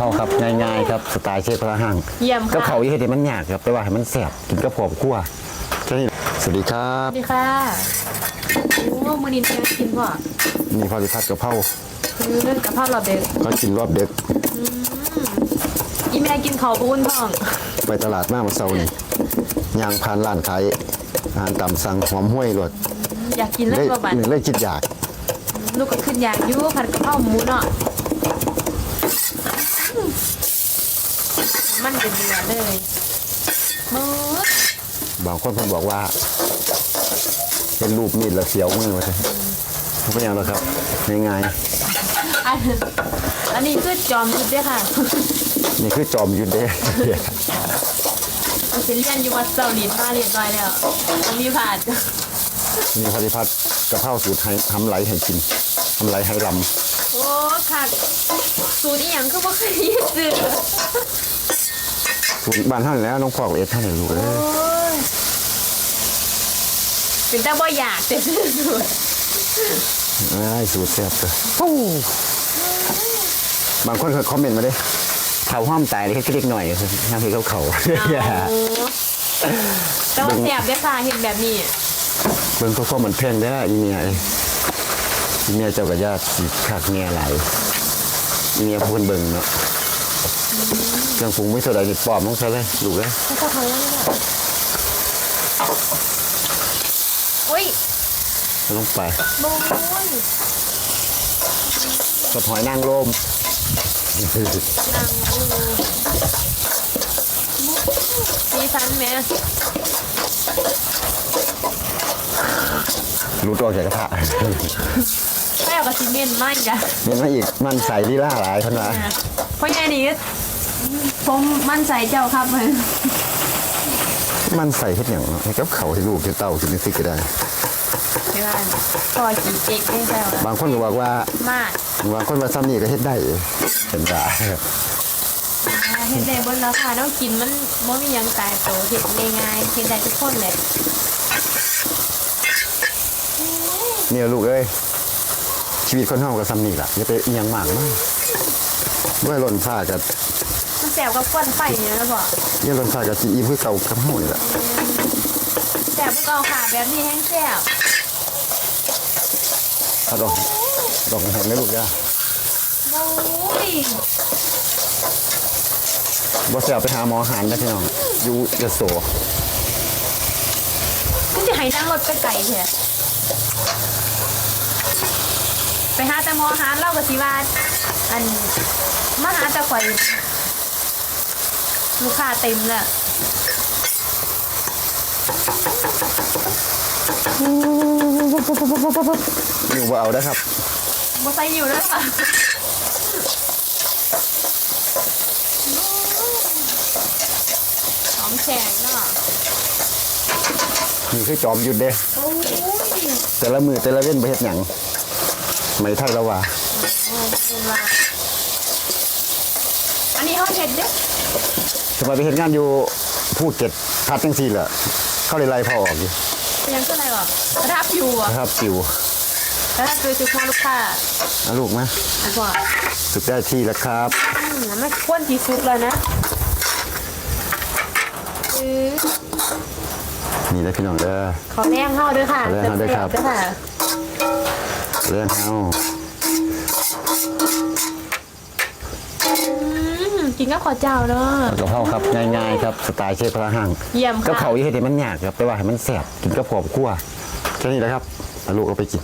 เพราครับง่ายๆครับสไตล์เชฟพระหังเยี่ยมค่ะ กับเขาวที่เฮ็ดให้มันยากครับแต่ว่าให้มันแซ่บกินกับครอบครัวแค่นี้สวัสดีครัสบวัสดีค่ะโอ้มือนี้เธอกินบ่มีพอสิพัดกะเพราคือเรื่องกับภาพเราเด็กก็กินรอบดึกอีแม่กินเขาวปุ้นท้องไปตลาดมาเมื่อเช้านี่ย่างผ่านร้านขายอาหารตามสั่งหอมห้วยรสอยากกินเรื่เลอยงกว่าบัตเลยคิดอยาก ลูกก็ขึ้นอยากอยูผัดกะเพราหมูเนาะ มันเป็นเดือดเลยมือบางคนเพิ่นบอกว่า เป็นรูปมีดแล้วเสียวมือว่าซั่นบ่เป็นหยังหรอกครับง่ายอันอันนี้คือจอมยุทธเด้วยค่ะๆนี่คือจอมยุทธเด้ มันเป็นเรียนอยู่วัดเสาหลินมาเรียบร้อยแล้วต้องมีผ่านมีพอสิพัดกะเพราสูตรให้ทำไหลให้กินทำไหลให้ลำ โอ้ค่ะสูตรอีหยังคือบ่เคยยินจือสูตรบ้านเฮานี่แหล้วน้องพ่อกับเอ็ดท่านให้รู้เด้อโอ้ยเป็นแต่บ่อยากแต่ซื้อสูตรไอ้สูตรแซ่บเลยบางคนเคยคอมเมนต์มาเด้เขาห้อมตายเลยแค่เล็กหน่อยทำให้เขาเขาแต่ว่าแสบเด้อค่ะเห็นแบบนี้ เบิ่งเขาข้อมันแพงได้ออีเมียไอ้ อีเมียเจ้ากับญาติสิคักเมียหลายอีเมียพูนเบิ่งเนาะเครื่องปรุงไม่เท่าไหร่นี่ปลอมต้องใช้เลยลูกเลยไม่ต้องทำแล้วเนี่ยอุ้ยเอาลงไปโอ้ยกระหอยนางรมนางอูสีสันแหม่รู้ตัวจากกระทะ แม่เอากับซีเมนต์ไม่จ้ะมีมาอีกมันใส่ลีล่าหลายคนว่าเพราะไงนี่ผมมั่นใจเจ้าครับเลยมันใส่เฮ็ดหยังเนาะให้กับเขาให้ลูกให้เต้ากินสิก็ได้ ไม่ว่าก็กี่เอกไม่ใช่หรอบางคนก็บอกว่า มากบางคนว่าซ้ำนี่ก็เฮ็ดได้เห็นว่าเห็นได้บนราคาต้องกินมันมันมีหยังตายโตเห็นง่ายๆเห็นได้ทุกคนเลยเนี่ยลูกเอ้ย ชีวิตคนเฮาก็ซ้ำนี่ล่ะอย่าไปเอียงมากมากด้วยหล่นฟ้ากับมันแสบกับควันไฟเนี่ยนะพ่ออย่าหล่นฟ้ากับสิอีคือเก่ากับเฮานี่ล่ะแสบพวกเราค่ะแบบนี้แห้งแสบเอาดอกดอกแห้งนะลูกย่าโอ้ยบ่แซ่บไปหาหมอหันนะพี่น้องอยู่ยโสคุณจะให้นั่งรถไปไก่เถอะ ไปหาแต่หมอหาเล่ากับสิว่าอันมาหาแต่ข่อยลูกค้าเต็มแล้วอยู่บ่เอาได้อครับบ่ใส่อยู่แล้วค่ะหอมแข็งเนาะนี่คือจอมหยุดเด้โอ้ยแต่ละมือแต่ละเว้นบ่เฮ็ดหยัง ไม่ไทยแล้วว่าอันนี้ห้องเห็ดเด้สมัยไปเฮ็ดงานอยู่ภูเก็ตพัดจังซี่ล่ะเข้าเลยไล่พ่อออกอยู่เป็นยังคืออะไรวะรับอยู่อะนะครับจิวแล้วถ้าคือจุกพ่อลูกค้าเอาลูกมาอันก่อนสุดได้ที่แล้วครับ อืมไม่ควรที่สุดเลยนะคือนี่ได้อพี่น้องเด้อ ขอแรงเข้าด้วยค่ะขอแรงเข้าด้วยครับ เต็มๆด้วยค่ะ เรื่องเฮาอืมกินกับข้าวเจ้าเนาะกะเพราครับง่ายๆครับสไตล์เชฟพระหังเยี่ยมค่ะกับเขาวที่เฮ็ดให้มันยากครับแต่ว่าให้มันแซ่บกินกับครอบครัวแค่นี้แหละครับเอาลูกเอาไปกิน